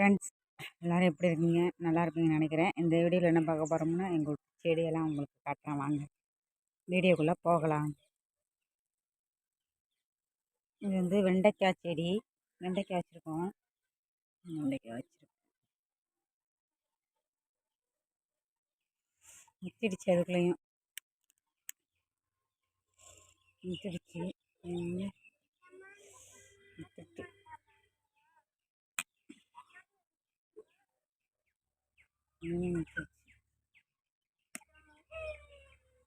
Friends எல்லோரும் எப்படி இருக்கீங்க? நல்லா இருப்பீங்கன்னு நினைக்கிறேன். இந்த வீடியோவில் என்ன பார்க்க போகிறோம்னா எங்கள் செடியெல்லாம் உங்களுக்கு காட்டுறேன். வாங்க. வீடியோக்குள்ளே போகலாம். இது வந்து வெண்டைக்காய் செடி. வெண்டைக்காய் வச்சுருக்கோம். வெண்டைக்காய் வச்சுருக்கோம். முத்திடுச்சு அதுக்குள்ளேயும். முத்திடுச்சு.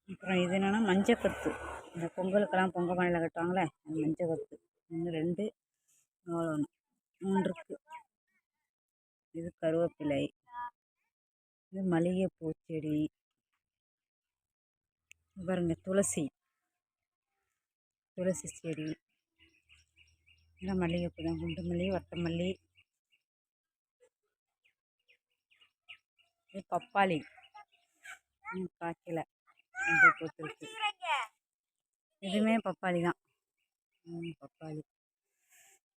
அப்புறம் இது என்னென்னா மஞ்சக்கத்து இந்த பொங்கலுக்கெல்லாம் பொங்கல் பானையில் கட்டுவாங்களே அது மஞ்சக்கத்து ஒன்று ரெண்டு எவ்வளோ ஒன்று மூணு இருக்குது இது கருவேப்பிலை. இது மல்லிகைப்பூ செடி. பாருங்க துளசி. துளசி செடி. இல்லை மல்லிகைப்பூ தான். குண்டு மல்லி வட்டமல்லி இது பப்பாளி. காய்க்கல. அப்படி போட்டுருக்கு. இதுவுமே பப்பாளி தான். பப்பாளி.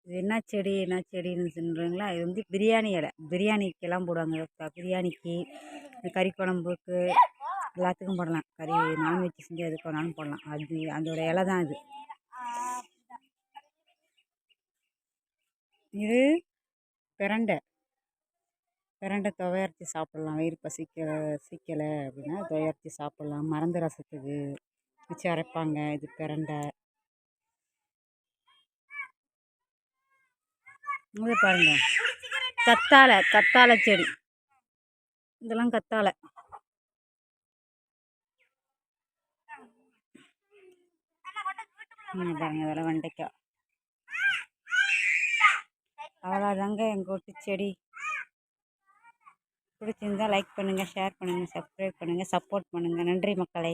இது என்ன செடி என்ன செடின்னு சொல்கிறீங்களா இது வந்து பிரியாணி இலை. பிரியாணிக்கெல்லாம் போடுவாங்க. பிரியாணிக்கு கறி குழம்புக்கு எல்லாத்துக்கும் போடலாம். கறி நான்வெஜ் செஞ்சு எதுக்கு வேணாலும் போடலாம். அது அதோட இலை தான் இது. இது பிரண்டை. பிரண்டை துவையரைச்சி சாப்பிட்லாம். வயிறு பசிக்க பசிக்கலை அப்படின்னா துவையரைச்சி சாப்பிட்லாம். மறந்து ரசத்துக்கு வச்சு அரைப்பாங்க. இது பிரண்டை இதை பாருங்க. கத்தாழை கத்தாழை செடி. இதெல்லாம் கத்தாழை. பாருங்க இதெல்லாம் வெண்டைக்காய். அவ்வளோதாங்க எங்கள் வீட்டு செடி. பிடிச்சிருந்தால் லைக் பண்ணுங்கள் ஷேர் பண்ணுங்கள் சப்ஸ்கிரைப் பண்ணுங்கள் சப்போர்ட் பண்ணுங்கள் நன்றி மக்களை.